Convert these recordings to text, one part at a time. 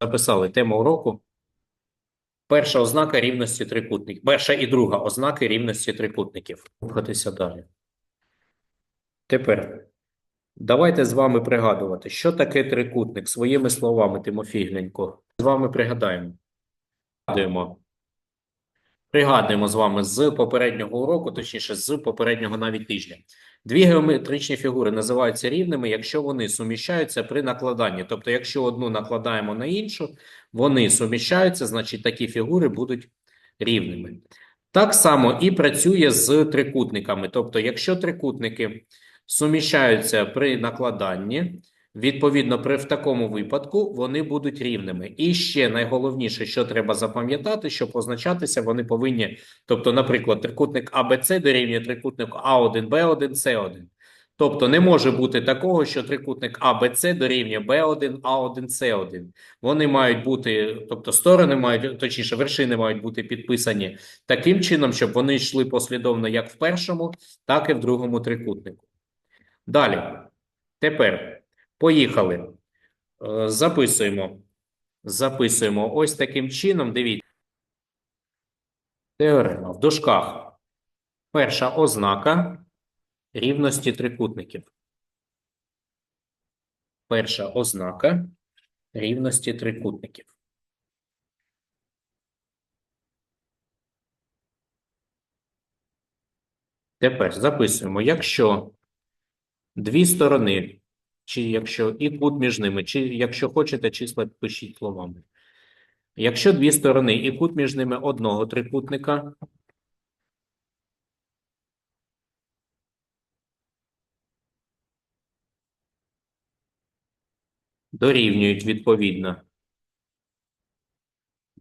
записали тему уроку. Перша ознака рівності трикутників. Перша і друга ознаки рівності трикутників. Рухатися далі. Тепер давайте з вами пригадувати, що таке трикутник своїми словами, Тимофій Глінько. З вами пригадаємо. Пригадуємо. Пригадуємо з вами з попереднього уроку, точніше, з попереднього навіть тижня. Дві геометричні фігури називаються рівними, якщо вони суміщаються при накладанні. Тобто, якщо одну накладаємо на іншу, вони суміщаються, значить такі фігури будуть рівними. Так само і працює з трикутниками. Тобто, якщо трикутники суміщаються при накладанні, відповідно, при в такому випадку вони будуть рівними. І ще найголовніше, що треба запам'ятати, що позначатися вони повинні, тобто, наприклад, трикутник АБЦ дорівнює трикутнику А1, Б1, С1. Тобто не може бути такого, що трикутник АБЦ дорівнює Б1, А1, С1. Вони мають бути, тобто сторони мають, точніше, вершини мають бути підписані таким чином, щоб вони йшли послідовно як в першому, так і в другому трикутнику. Далі. Тепер поїхали. Е, Записуємо. Записуємо ось таким чином. Дивіться. Теорема в дужках. Перша ознака рівності трикутників. Перша ознака рівності трикутників. Тепер записуємо, якщо дві сторони, чи якщо і кут між ними, чи якщо хочете, числа пишіть словами. Якщо дві сторони і кут між ними одного трикутника дорівнюють відповідно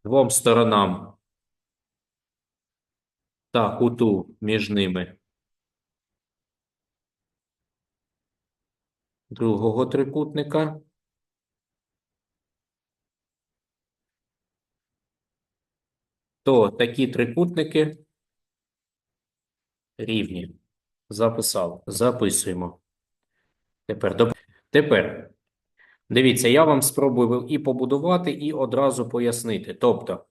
двом сторонам та куту між ними другого трикутника, то такі трикутники рівні. Записав. Записуємо. Тепер, доп- Тепер, дивіться, я вам спробую і побудувати, і одразу пояснити. Тобто,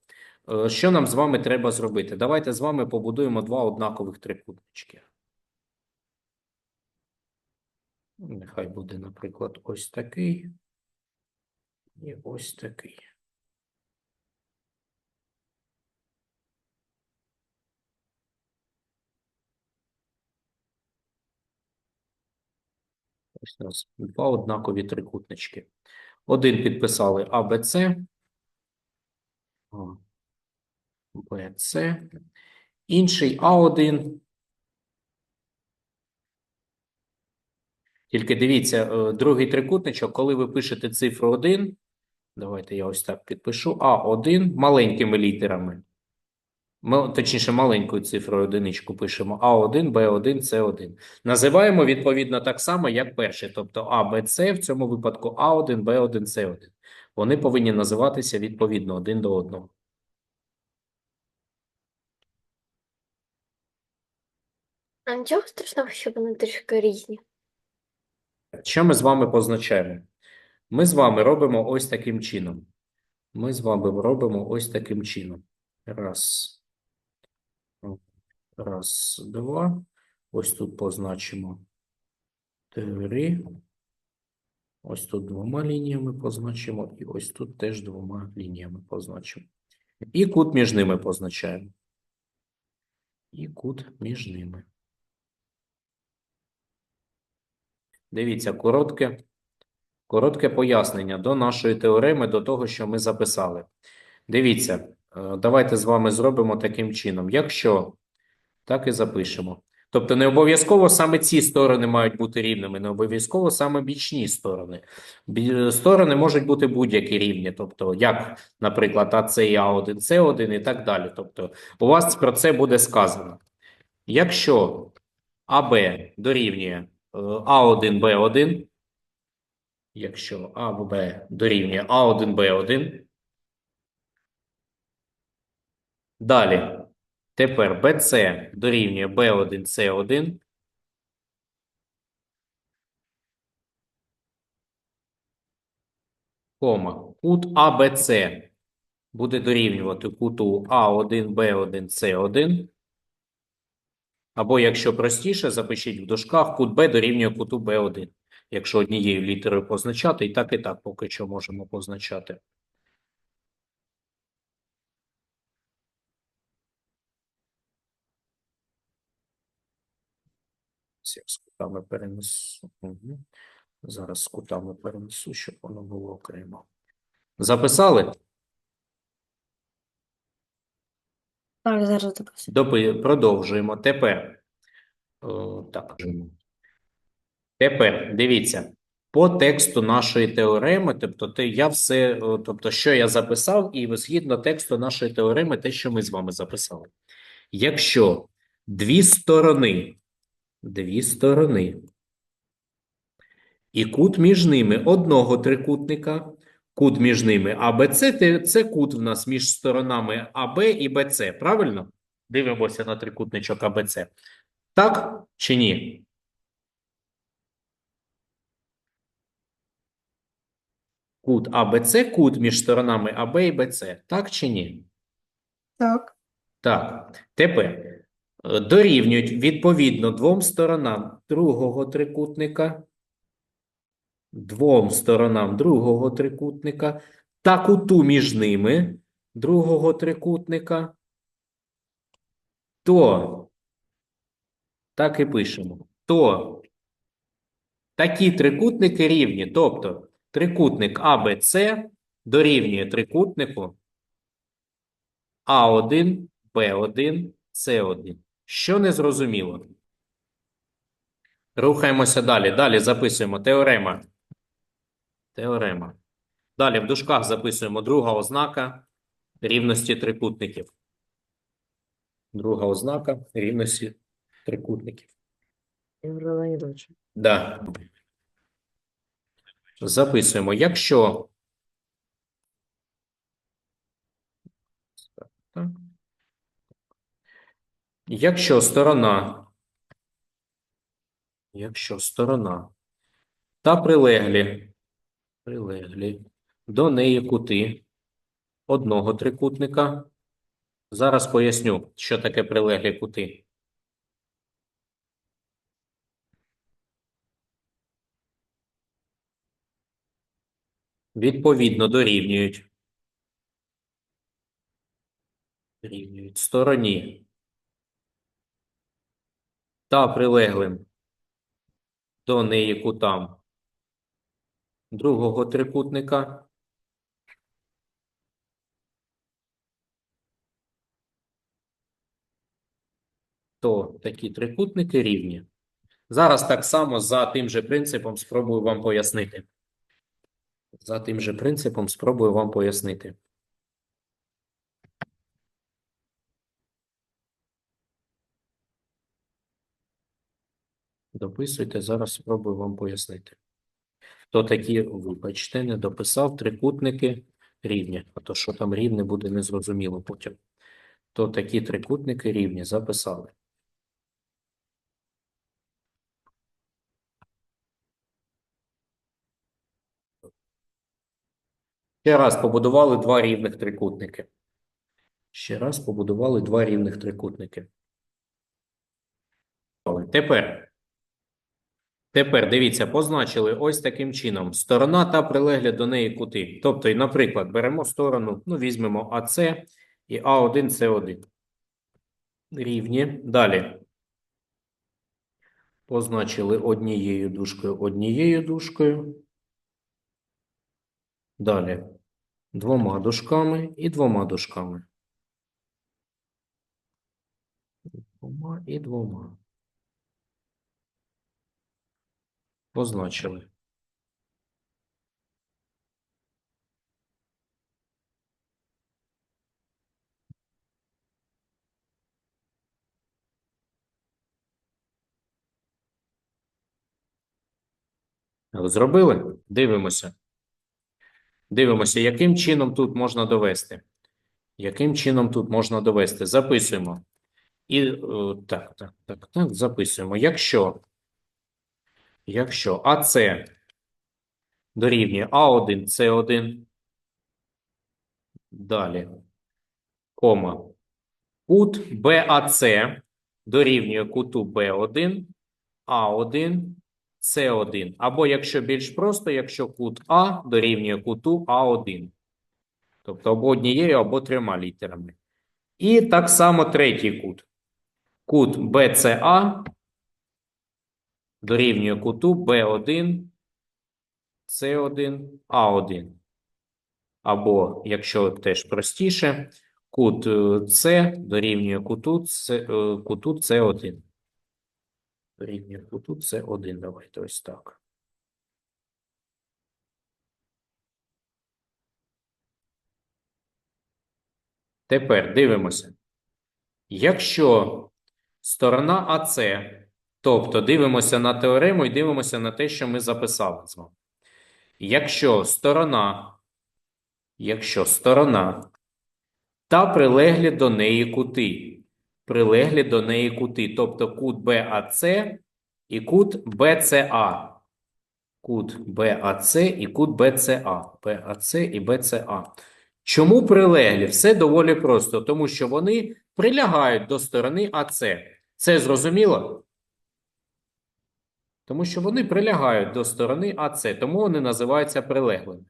е, що нам з вами треба зробити? Давайте з вами побудуємо два однакових трикутнички. Нехай буде, наприклад, ось такий і ось такий. Ось у нас два однакові трикутнички. Один підписали АБЦ, БЦ, інший А1. Тільки дивіться, е, другий трикутничок, коли ви пишете цифру 1, давайте я ось так підпишу, А1 маленькими літерами. Ми, точніше, маленькою цифрою одиничку пишемо А1, Б1, С1. Називаємо відповідно так само, як перший. Тобто А, Б, С, в цьому випадку А1, Б1, С1. Вони повинні називатися відповідно один до одного. А нічого страшного, що вони трішки різні. Що ми з вами позначаємо? Ми з вами робимо ось таким чином. Ми з вами робимо ось таким чином. Раз. Раз, два. Ось тут позначимо три. Ось тут двома лініями позначимо, і ось тут теж двома лініями позначимо. І кут між ними позначаємо. І кут між ними. Дивіться, коротке, коротке пояснення до нашої теореми, до того, що ми записали. Дивіться, е, давайте з вами зробимо таким чином. Якщо так і запишемо. Тобто не обов'язково саме ці сторони мають бути рівними, не обов'язково саме бічні сторони. Бі- Сторони можуть бути будь-які рівні, тобто як, наприклад, АЦ і А1, С1 і так далі. Тобто у вас про це буде сказано. Якщо АБ дорівнює е, А1, Б1, якщо АБ дорівнює А1, Б1, далі. Тепер BC дорівнює B1, C1. Кома. кут АБЦ буде дорівнювати куту А1, Б1, С1. Або, якщо простіше, запишіть в дужках кут Б дорівнює куту Б1. Якщо однією літерою позначати, і так, і так поки що можемо позначати. З кутами перенесу. Угу. Зараз з кутами перенесу, щоб воно було окремо. Записали? Так, зараз допишу. Допи... Продовжуємо. Тепер. О, так. Тепер дивіться. По тексту нашої теореми, тобто те, я все, тобто, що я записав, і згідно тексту нашої теореми, те, що ми з вами записали. Якщо дві сторони, дві сторони, і кут між ними одного трикутника, кут між ними АБЦ, це кут в нас між сторонами АБ і БЦ, правильно? Дивимося на трикутничок АБЦ. Так чи ні? Кут АБЦ, кут між сторонами АБ і БЦ. Так чи ні? Так, Так. Тепер е, дорівнюють відповідно двом сторонам другого трикутника, двом сторонам другого трикутника та куту між ними другого трикутника, то так і пишемо. То такі трикутники рівні, тобто трикутник АБЦ дорівнює трикутнику А1, Б1, С1. Що не зрозуміло? Рухаємося далі. Далі записуємо теорема. Теорема. Далі в дужках записуємо друга ознака рівності трикутників. Друга ознака рівності трикутників. Ігор Леонідович. Да. Записуємо. Якщо Якщо сторона, якщо сторона та прилеглі, прилеглі до неї кути одного трикутника. Зараз поясню, що таке прилеглі кути. Відповідно дорівнюють. Дорівнюють стороні та прилеглим до неї кутам другого трикутника. То такі трикутники рівні. Зараз так само за тим же принципом спробую вам пояснити. За тим же принципом спробую вам пояснити. Дописуйте, зараз спробую вам пояснити. То такі, вибачте, не дописав трикутники рівні. А то, що там рівне, буде незрозуміло потім. То такі трикутники рівні записали. Ще раз побудували два рівних трикутники. Ще раз побудували два рівних трикутники. Тепер. Тепер дивіться, позначили ось таким чином. Сторона та прилеглі до неї кути. Тобто, наприклад, беремо сторону, ну, візьмемо АС і А1, С1. Рівні. Далі. Позначили однією дужкою, однією дужкою. Далі. Двома дужками і двома дужками. Двома і двома. Позначили. Зробили? Дивимося. Дивимося, яким чином тут можна довести. Яким чином тут можна довести? Записуємо. І е, так, так, так, так, записуємо. Якщо, якщо АС дорівнює А1, С1, Далі. Кома. Кут BAC дорівнює куту B1, А1, С1. Або, якщо більш просто, якщо кут А дорівнює куту А1. Тобто або однією, або трьома літерами. І так само третій кут. Кут BCA дорівнює куту B1, С1, А1. Або, якщо теж простіше, кут е, С дорівнює куту, С, е, куту С1. Дорівнює куту С1. Давайте ось так. Тепер дивимося. Якщо сторона АС, тобто дивимося на теорему і дивимося на те, що ми записали з вами. Якщо сторона, якщо сторона та прилеглі до неї кути, прилеглі до неї кути, тобто кут БАЦ і кут БЦА. Кут БАЦ і кут БЦА. БАЦ і БЦА. Чому прилеглі? Все доволі просто, тому що вони прилягають до сторони АЦ. Це зрозуміло? Тому що вони прилягають до сторони АЦ, тому вони називаються прилеглими.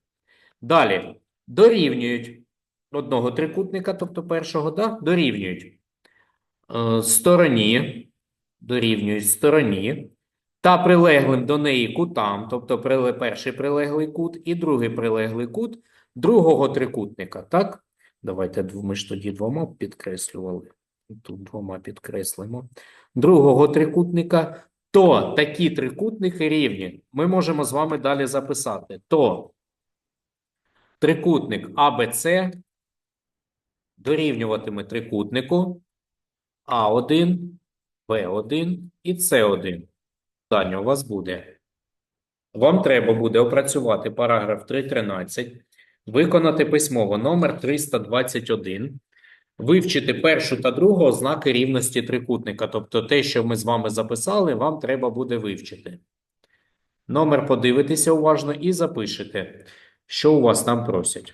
Далі дорівнюють одного трикутника, тобто першого, да? дорівнюють е, стороні, дорівнюють стороні та прилеглим до неї кутам, тобто перший прилеглий кут і другий прилеглий кут другого трикутника, так? Давайте ми ж тоді двома підкреслювали. Тут двома підкреслимо. Другого трикутника, то такі трикутники рівні. Ми можемо з вами далі записати. То трикутник АБЦ дорівнюватиме трикутнику А1, Б1 і С1. Питання у вас буде. Вам треба буде опрацювати параграф 3.13, виконати письмово номер 321, вивчити першу та другу ознаки рівності трикутника. Тобто те, що ми з вами записали, вам треба буде вивчити. Номер подивитися уважно і запишете, що у вас там просять.